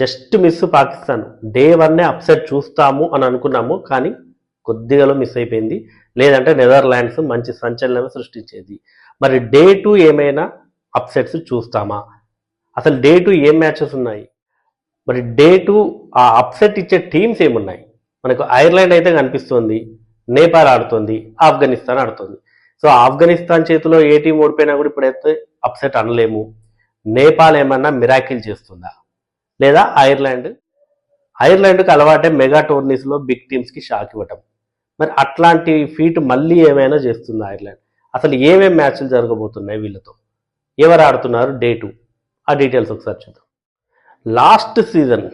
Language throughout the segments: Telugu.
Just miss Pakistan. డే వన్నే అప్సెట్ చూస్తాము అని అనుకున్నాము కానీ కొద్దిగాలో మిస్ అయిపోయింది. లేదంటే నెదర్లాండ్స్ మంచి సంచలనం సృష్టించేది. మరి డే టూ ఏమైనా అప్సెట్స్ చూస్తామా? అసలు డే టూ ఏం మ్యాచెస్ ఉన్నాయి? మరి డే టూ ఆ అప్సెట్ ఇచ్చే టీమ్స్ ఏమున్నాయి? మనకు ఐర్లాండ్ అయితే కనిపిస్తుంది నేపాల్ ఆడుతుంది ఆఫ్ఘనిస్తాన్ ఆడుతుంది. సో ఆఫ్ఘనిస్తాన్ చేతిలో ఏ టీం ఓడిపోయినా కూడా ఇప్పుడైతే అప్సెట్ అనలేము. నేపాల్ ఏమన్నా మిరాకిల్ చేస్తుందా? లేదా ఐర్లాండ్. ఐర్లాండ్కి అలవాటే మెగా టోర్నీస్లో బిగ్ టీమ్స్కి షాక్ ఇవ్వటం. మరి అట్లాంటి ఫీట్ మళ్ళీ ఏమైనా చేస్తుంది ఐర్లాండ్? అసలు ఏమేం మ్యాచ్లు జరగబోతున్నాయి వీళ్ళతో? ఎవరు ఆడుతున్నారు? Day two. ఆ డీటెయిల్స్ ఒకసారి చూద్దాం. Last season.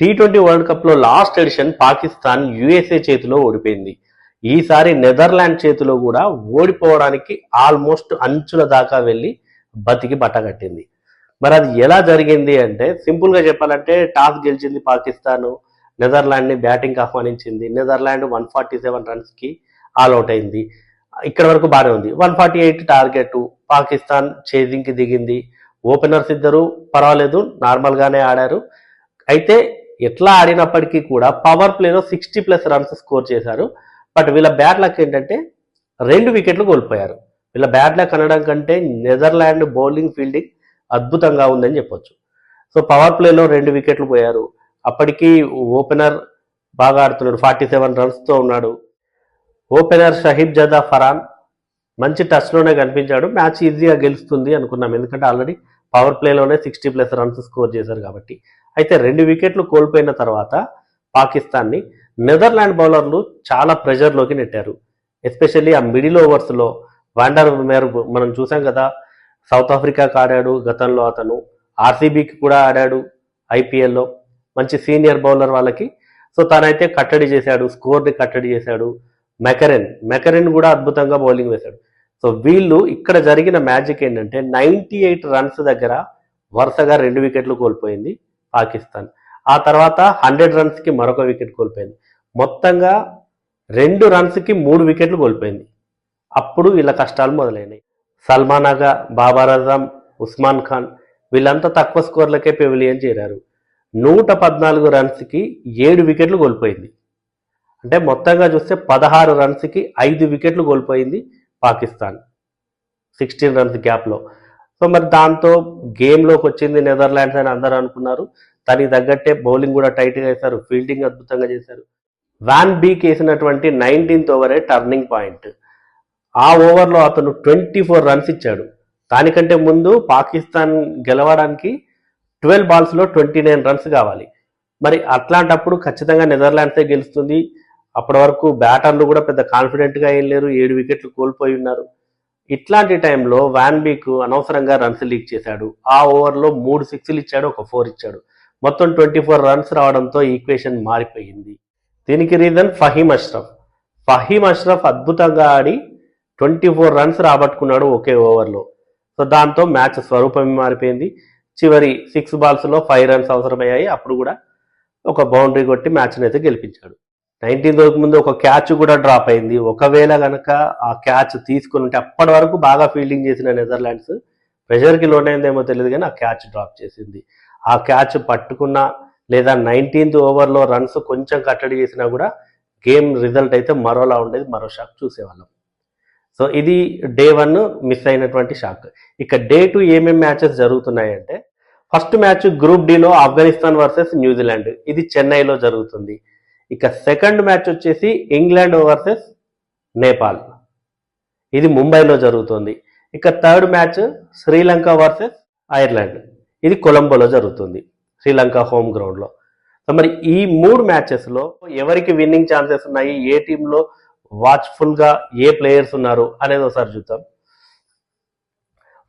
T twenty world కప్లో లాస్ట్ ఎడిషన్ పాకిస్తాన్ యుఎస్ఏ చేతిలో ఓడిపోయింది. ఈసారి నెదర్లాండ్ చేతిలో కూడా ఓడిపోవడానికి ఆల్మోస్ట్ అంచుల దాకా వెళ్ళి బతికి బట్టగట్టింది మరి అది ఎలా జరిగింది అంటే సింపుల్గా చెప్పాలంటే టాస్ గెలిచింది పాకిస్తాన్ నెదర్లాండ్ని బ్యాటింగ్ ఆహ్వానించింది. నెదర్లాండ్ వన్ ఫార్టీ సెవెన్ రన్స్కి ఆల్అవుట్ అయింది. ఇక్కడ వరకు బాగానే ఉంది. One forty eight target Pakistan చేజింగ్కి దిగింది. ఓపెనర్స్ ఇద్దరు పర్వాలేదు నార్మల్గానే ఆడారు. అయితే ఎట్లా ఆడినప్పటికీ కూడా పవర్ ప్లేలో సిక్స్టీ ప్లస్ రన్స్ స్కోర్ చేశారు. బట్ వీళ్ళ బ్యాట్ లక్ ఏంటంటే రెండు వికెట్లు కోల్పోయారు. వీళ్ళ బ్యాట్ లక్ అనడం కంటే నెదర్లాండ్ బౌలింగ్ ఫీల్డింగ్ అద్భుతంగా ఉందని చెప్పొచ్చు. సో పవర్ ప్లేలో రెండు వికెట్లు పోయారు. అప్పటికీ ఓపెనర్ బాగా ఆడుతున్నాడు. ఫార్టీ సెవెన్ రన్స్తో ఉన్నాడు. ఓపెనర్ షహీబ్ జదా ఫరాన్ మంచి టచ్లోనే కనిపించాడు. మ్యాచ్ ఈజీగా గెలుస్తుంది అనుకున్నాం. ఎందుకంటే ఆల్రెడీ పవర్ ప్లేలోనే సిక్స్టీ ప్లస్ రన్స్ స్కోర్ చేశారు కాబట్టి. అయితే రెండు వికెట్లు కోల్పోయిన తర్వాత పాకిస్తాన్ని నెదర్లాండ్ బౌలర్లు చాలా ప్రెషర్లోకి నెట్టారు. ఎస్పెషల్లీ ఆ మిడిల్ ఓవర్స్లో వాండర్ మేర్ మనం చూసాం కదా సౌత్ ఆఫ్రికాకి ఆడాడు గతంలో అతను. ఆర్సీబీకి కూడా ఆడాడు ఐపీఎల్లో. మంచి సీనియర్ బౌలర్ వాళ్ళకి. సో తనైతే కట్టడి చేశాడు స్కోర్ని కట్టడి చేశాడు. మెకరెన్ మెకరెన్ కూడా అద్భుతంగా బౌలింగ్ వేశాడు. సో వీళ్ళు ఇక్కడ జరిగిన మ్యాజిక్ ఏంటంటే నైంటీ ఎయిట్ రన్స్ దగ్గర వరుసగా రెండు వికెట్లు కోల్పోయింది పాకిస్తాన్. ఆ తర్వాత హండ్రెడ్ రన్స్కి మరొక వికెట్ కోల్పోయింది. మొత్తంగా రెండు రన్స్కి మూడు వికెట్లు కోల్పోయింది. అప్పుడు వీళ్ళ కష్టాలు మొదలైనాయి. సల్మాన్ అగా బాబర్ అజం ఉస్మాన్ ఖాన్ వీళ్ళంతా తక్కువ స్కోర్లకే పెవిలియన్ చేరారు. నూట పద్నాలుగు రన్స్కి ఏడు వికెట్లు కోల్పోయింది. అంటే మొత్తంగా చూస్తే పదహారు రన్స్కి ఐదు వికెట్లు కోల్పోయింది పాకిస్తాన్. సిక్స్టీన్ రన్స్ గ్యాప్లో. సో మరి దాంతో గేమ్లోకి వచ్చింది నెదర్లాండ్స్ అని అందరూ అనుకున్నారు. దానికి తగ్గట్టే బౌలింగ్ కూడా టైట్గా వేశారు. ఫీల్డింగ్ అద్భుతంగా చేశారు. వ్యాన్ బీక్ వేసినటువంటి నైన్టీన్త్ ఓవరే టర్నింగ్ పాయింట్. ఆ ఓవర్లో అతను ట్వంటీ ఫోర్ రన్స్ ఇచ్చాడు. దానికంటే ముందు పాకిస్తాన్ గెలవడానికి ట్వెల్వ్ బాల్స్లో ట్వంటీ నైన్ రన్స్ కావాలి. మరి అట్లాంటప్పుడు ఖచ్చితంగా నెదర్లాండ్సే గెలుస్తుంది. అప్పటి వరకు బ్యాటర్లు కూడా పెద్ద కాన్ఫిడెంట్గా ఏం లేరు. ఏడు వికెట్లు కోల్పోయి ఉన్నారు. ఇట్లాంటి టైంలో వ్యాన్ బీక్ అనవసరంగా రన్స్ లీక్ చేశాడు. ఆ ఓవర్లో మూడు సిక్స్లు ఇచ్చాడు ఒక ఫోర్ ఇచ్చాడు. మొత్తం ట్వంటీ ఫోర్ రన్స్ రావడంతో ఈక్వేషన్ మారిపోయింది. దీనికి రీజన్ ఫహీమ్ అష్రఫ్. ఫహీమ్ అష్రఫ్ అద్భుతంగా ఆడి ట్వంటీ ఫోర్ రన్స్ రాబట్టుకున్నాడు ఒకే ఓవర్లో. సో దాంతో మ్యాచ్ స్వరూపం మారిపోయింది. చివరి సిక్స్ బాల్స్లో ఫైవ్ రన్స్ అవసరమయ్యాయి. అప్పుడు కూడా ఒక బౌండరీ కొట్టి మ్యాచ్ని అయితే గెలిపించాడు. నైన్టీన్ రోజుకు ముందు ఒక క్యాచ్ కూడా డ్రాప్ అయింది. ఒకవేళ కనుక ఆ క్యాచ్ తీసుకుని ఉంటే అప్పటి వరకు బాగా ఫీల్డింగ్ చేసిన నెదర్లాండ్స్ ప్రెషర్కి లోనైందేమో తెలియదు కానీ ఆ క్యాచ్ డ్రాప్ చేసింది. ఆ క్యాచ్ పట్టుకున్న లేదా నైన్టీన్త్ ఓవర్లో రన్స్ కొంచెం కట్టడి చేసినా కూడా గేమ్ రిజల్ట్ అయితే మరోలా ఉండేది. మరో షాక్ చూసేవాళ్ళం. సో ఇది డే వన్ మిస్ అయినటువంటి షాక్. ఇక డే టూ ఏమేమి మ్యాచెస్ జరుగుతున్నాయంటే ఫస్ట్ మ్యాచ్ గ్రూప్ డిలో ఆఫ్ఘనిస్తాన్ వర్సెస్ న్యూజిలాండ్. ఇది చెన్నైలో జరుగుతుంది. ఇక సెకండ్ మ్యాచ్ వచ్చేసి ఇంగ్లాండ్ వర్సెస్ నేపాల్. ఇది ముంబైలో జరుగుతుంది. ఇక third match Sri Lanka versus Ireland. ఇది కొలంబోలో జరుగుతుంది. శ్రీలంక హోమ్ గ్రౌండ్లో. మరి ఈ మూడు మ్యాచెస్లో ఎవరికి విన్నింగ్ ఛాన్సెస్ ఉన్నాయి? ఏ టీంలో వాచ్ఫుల్గా ఏ ప్లేయర్స్ ఉన్నారు అనేది ఒకసారి చూద్దాం.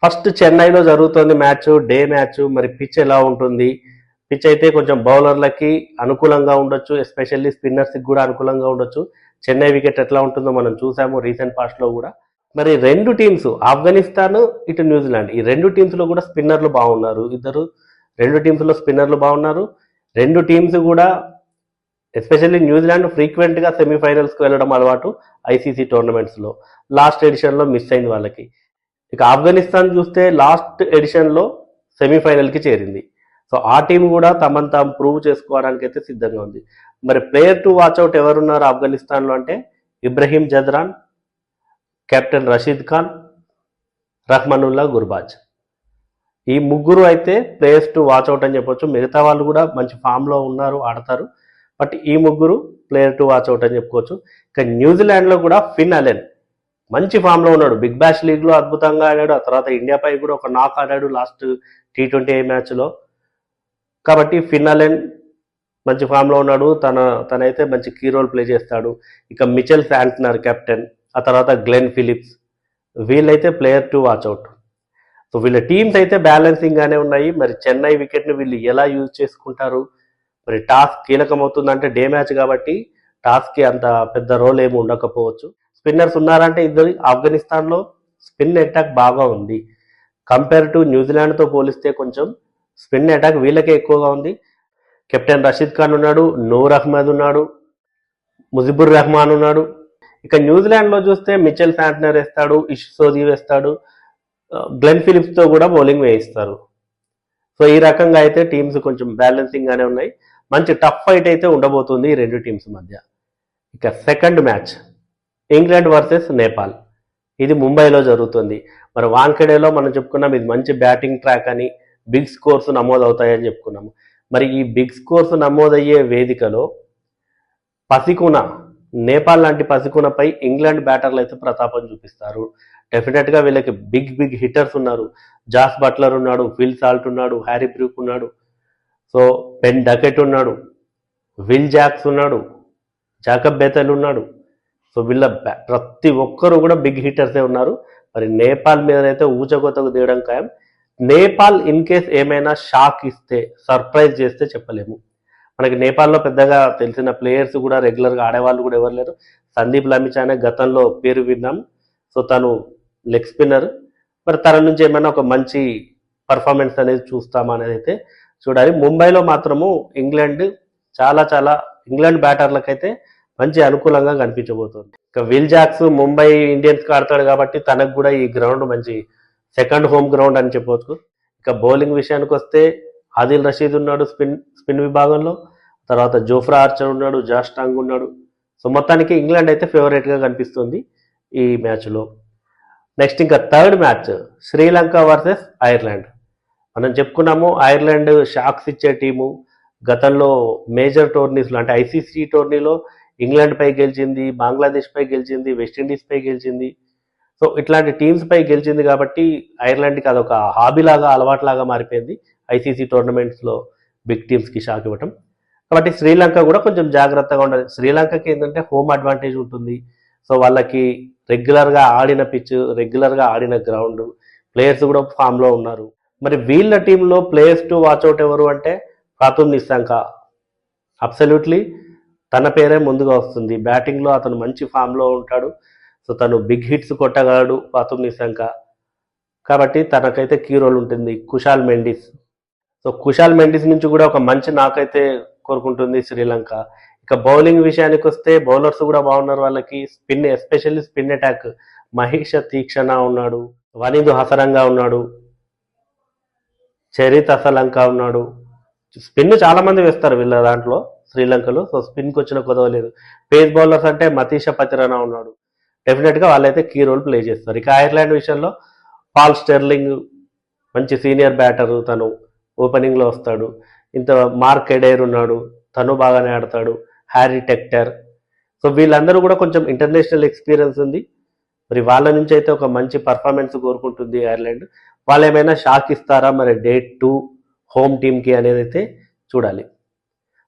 ఫస్ట్ చెన్నైలో జరుగుతుంది మ్యాచ్ డే మ్యాచ్ మరి పిచ్ ఎలా ఉంటుంది? పిచ్ అయితే కొంచెం బౌలర్లకి అనుకూలంగా ఉండొచ్చు ఎస్పెషల్లీ స్పిన్నర్స్కి కూడా అనుకూలంగా ఉండొచ్చు. చెన్నై వికెట్ ఎట్లా ఉంటుందో మనం చూసాము రీసెంట్ పాస్ట్లో కూడా. మరి రెండు టీమ్స్ ఆఫ్ఘనిస్తాన్ ఇటు న్యూజిలాండ్. ఈ రెండు టీమ్స్లో కూడా స్పిన్నర్లు బాగున్నారు. ఇద్దరు రెండు టీమ్స్లో స్పిన్నర్లు బాగున్నారు. రెండు టీమ్స్ కూడా ఎస్పెషల్లీ న్యూజిలాండ్ ఫ్రీక్వెంట్గా సెమీఫైనల్స్కి వెళ్ళడం అలవాటు ఐసీసీ టోర్నమెంట్స్లో. లాస్ట్ ఎడిషన్లో మిస్ అయింది వాళ్ళకి. ఇక ఆఫ్ఘనిస్తాన్ చూస్తే లాస్ట్ ఎడిషన్లో సెమీఫైనల్కి చేరింది. సో ఆ టీం కూడా తమను తాము ప్రూవ్ చేసుకోవడానికి అయితే సిద్ధంగా ఉంది. మరి ప్లేయర్ టు వాచ్అవుట్ ఎవరున్నారు ఆఫ్ఘనిస్తాన్లో అంటే ఇబ్రహీం జద్రాన్ కెప్టెన్ రషీద్ ఖాన్ రహ్మనుల్లా గుర్బాజ్. ఈ ముగ్గురు అయితే ప్లేయర్స్ టు వాచ్అవుట్ అని చెప్పొచ్చు. మిగతా వాళ్ళు కూడా మంచి ఫామ్లో ఉన్నారు ఆడతారు. బట్ ఈ ముగ్గురు ప్లేయర్ టు వాచ్అవుట్ అని చెప్పుకోవచ్చు. ఇక న్యూజిలాండ్లో కూడా ఫిన్ అలెన్ మంచి ఫామ్లో ఉన్నాడు. బిగ్ బ్యాష్ లీగ్లో అద్భుతంగా ఆడాడు. ఆ తర్వాత ఇండియాపై కూడా ఒక నాక్ ఆడాడు లాస్ట్ టీ ట్వంటీ మ్యాచ్లో కాబట్టి ఫిన్ అలెన్ మంచి ఫామ్లో ఉన్నాడు. తన తనైతే మంచి కీ రోల్ ప్లే చేస్తాడు. ఇక మిచెల్ శాంట్నర్ కెప్టెన్ ఆ తర్వాత గ్లెన్ ఫిలిప్స్. వీళ్ళైతే player to watch out so వీళ్ళ టీమ్స్ అయితే బ్యాలెన్సింగ్గానే ఉన్నాయి. మరి చెన్నై వికెట్ని వీళ్ళు ఎలా యూజ్ చేసుకుంటారు? మరి టాస్ కీలకం అవుతుందంటే డే మ్యాచ్ కాబట్టి టాస్కి అంత పెద్ద రోల్ ఏమి ఉండకపోవచ్చు. స్పిన్నర్స్ ఉన్నారంటే ఇద్దరు ఆఫ్ఘనిస్తాన్లో స్పిన్ అటాక్ బాగా ఉంది. కంపేర్ టు న్యూజిలాండ్తో పోలిస్తే కొంచెం స్పిన్ అటాక్ వీళ్ళకే ఎక్కువగా ఉంది. కెప్టెన్ రషీద్ ఖాన్ ఉన్నాడు నూర్ అహ్మద్ ఉన్నాడు ముజిబుర్ రెహమాన్ ఉన్నాడు. ఇక న్యూజిలాండ్లో చూస్తే మిచెల్ శాంట్నర్ వేస్తాడు ఇష్ సోదీ వేస్తాడు గ్లెన్ ఫిలిప్స్తో కూడా బౌలింగ్ వేయిస్తారు. సో ఈ రకంగా అయితే టీమ్స్ కొంచెం బ్యాలెన్సింగ్గానే ఉన్నాయి. మంచి టఫ్ ఫైట్ అయితే ఉండబోతుంది ఈ రెండు టీమ్స్ మధ్య. ఇక second match England versus Nepal ఇది ముంబైలో జరుగుతుంది. మరి వాంఖెడేలో మనం చెప్పుకున్నాం ఇది మంచి బ్యాటింగ్ ట్రాక్ అని బిగ్ స్కోర్స్ నమోదవుతాయని చెప్పుకున్నాము. మరి ఈ బిగ్ స్కోర్స్ నమోదయ్యే వేదికలో పసికున నేపాల్ లాంటి పసికునపై ఇంగ్లాండ్ బ్యాటర్లు అయితే ప్రతాపం చూపిస్తారు. డెఫినెట్గా వీళ్ళకి బిగ్ బిగ్ హిట్టర్స్ ఉన్నారు. జాస్ బట్లర్ ఉన్నాడు ఫిల్ సాల్ట్ ఉన్నాడు హ్యారీ బ్రూక్ ఉన్నాడు. సో పెన్ డకెట్ ఉన్నాడు విల్ జాక్స్ ఉన్నాడు జాకబ్ బేతల్ ఉన్నాడు. సో వీళ్ళ బ్యా- ప్రతి ఒక్కరు కూడా బిగ్ హిట్టర్సే ఉన్నారు. మరి నేపాల్ మీద అయితే ఊచకోతకు దిగడం ఖాయం. నేపాల్ ఇన్ కేస్ ఏమైనా షాక్ ఇస్తే సర్ప్రైజ్ చేస్తే చెప్పలేము. మనకి నేపాల్లో పెద్దగా తెలిసిన ప్లేయర్స్ కూడా రెగ్యులర్గా ఆడేవాళ్ళు కూడా ఎవరు లేరు. సందీప్ లమిచ్ అనే గతంలో పేరు విన్నాం. సో తను లెగ్ స్పిన్నర్. మరి తన నుంచి ఏమైనా ఒక మంచి పర్ఫార్మెన్స్ అనేది చూస్తామా అనేది అయితే చూడాలి. ముంబైలో మాత్రము ఇంగ్లాండ్ చాలా చాలా ఇంగ్లాండ్ బ్యాటర్లకైతే మంచి అనుకూలంగా కనిపించబోతుంది. ఇక విల్ జాక్స్ ముంబై ఇండియన్స్కి ఆడతాడు కాబట్టి తనకు కూడా ఈ గ్రౌండ్ మంచి సెకండ్ హోమ్ గ్రౌండ్ అని చెప్పవచ్చు ఇక బౌలింగ్ విషయానికి వస్తే ఆదిల్ రషీద్ ఉన్నాడు స్పిన్ స్పిన్ విభాగంలో. తర్వాత జోఫ్రా ఆర్చర్ ఉన్నాడు జాష్ టాంగ్ ఉన్నాడు. సో మొత్తానికి ఇంగ్లాండ్ అయితే ఫేవరెట్గా కనిపిస్తుంది ఈ మ్యాచ్లో. నెక్స్ట్ ఇంకా third match Sri Lanka versus Ireland. మనం చెప్పుకున్నాము ఐర్లాండ్ షాక్స్ ఇచ్చే టీము గతంలో మేజర్ టోర్నీస్లో అంటే ఐసీసీ టోర్నీలో ఇంగ్లాండ్ పై గెలిచింది బంగ్లాదేశ్ పై గెలిచింది వెస్టిండీస్ పై గెలిచింది. సో ఇట్లాంటి టీమ్స్ పై గెలిచింది కాబట్టి ఐర్లాండ్కి అదొక హాబీ లాగా అలవాట్లాగా మారిపోయింది ఐసీసీ టోర్నమెంట్స్లో బిగ్ టీమ్స్కి షాక్ ఇవ్వటం. కాబట్టి శ్రీలంక కూడా కొంచెం జాగ్రత్తగా ఉండాలి. శ్రీలంకకి ఏంటంటే హోమ్ అడ్వాంటేజ్ ఉంటుంది. సో వాళ్ళకి రెగ్యులర్గా ఆడిన పిచ్ రెగ్యులర్గా ఆడిన గ్రౌండ్ ప్లేయర్స్ కూడా ఫామ్లో ఉన్నారు. మరి వీళ్ళ టీంలో ప్లేయర్స్ టు వాచ్అవుట్ ఎవరు అంటే ఖాతుమ్ నిశాంక అబ్సల్యూట్లీ తన పేరే ముందుగా వస్తుంది. బ్యాటింగ్లో అతను మంచి ఫామ్లో ఉంటాడు. సో తను బిగ్ హిట్స్ కొట్టగలడు ఖాతుమ్ నిశాంక కాబట్టి తనకైతే కీ రోల్ ఉంటుంది. కుషాల్ మెండిస్. సో కుషాల్ మెండిస్ నుంచి కూడా ఒక మంచి నాకైతే కోరుకుంటుంది శ్రీలంక. ఇక బౌలింగ్ విషయానికి వస్తే బౌలర్స్ కూడా బాగున్నారు వాళ్ళకి. Spin especially spin attack Maheesh Theekshana ఉన్నాడు. వనీదు హసరంగా ఉన్నాడు. చరిత్ అసలంక ఉన్నాడు. స్పిన్ చాలామంది వేస్తారు వీళ్ళ దాంట్లో శ్రీలంకలో. సో స్పిన్కి వచ్చిన కుదవలేదు పేస్ బౌలర్స్ అంటే మతీష పతిరనా ఉన్నాడు. డెఫినెట్గా వాళ్ళైతే కీ రోల్ ప్లే చేస్తారు. ఇక ఐర్లాండ్ విషయంలో పాల్ స్టెర్లింగ్ మంచి సీనియర్ బ్యాటర్ తను ఓపెనింగ్లో వస్తాడు. ఇంత మార్క్ ఎడైర్ ఉన్నాడు. తను బాగానే ఆడతాడు. హ్యారీ టెక్టర్ సో వీళ్ళందరూ కూడా కొంచెం ఇంటర్నేషనల్ ఎక్స్పీరియన్స్ ఉంది. మరి వాళ్ళ నుంచి అయితే ఒక మంచి పర్ఫార్మెన్స్ కోరుకుంటుంది ఐర్లాండ్. వాళ్ళు ఏమైనా షాక్ ఇస్తారా? మరి డే టూ హోమ్ టీమ్కి అనేది అయితే చూడాలి.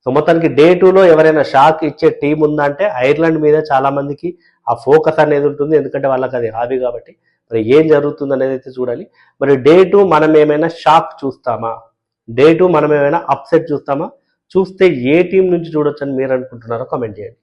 సో మొత్తానికి డే టూలో ఎవరైనా షాక్ ఇచ్చే టీం ఉందంటే ఐర్లాండ్ మీద చాలామందికి ఆ ఫోకస్ అనేది ఉంటుంది. ఎందుకంటే వాళ్ళకి అది హాబీ కాబట్టి. మరి ఏం జరుగుతుంది అనేది అయితే చూడాలి. మరి డే టూ మనం ఏమైనా షాక్ చూస్తామా? డే టూ మనం ఏమైనా అప్సెట్ చూస్తామా? చూస్తే ఏ టీం నుంచి చూడొచ్చని మీరు అనుకుంటున్నారో కమెంట్ చేయండి.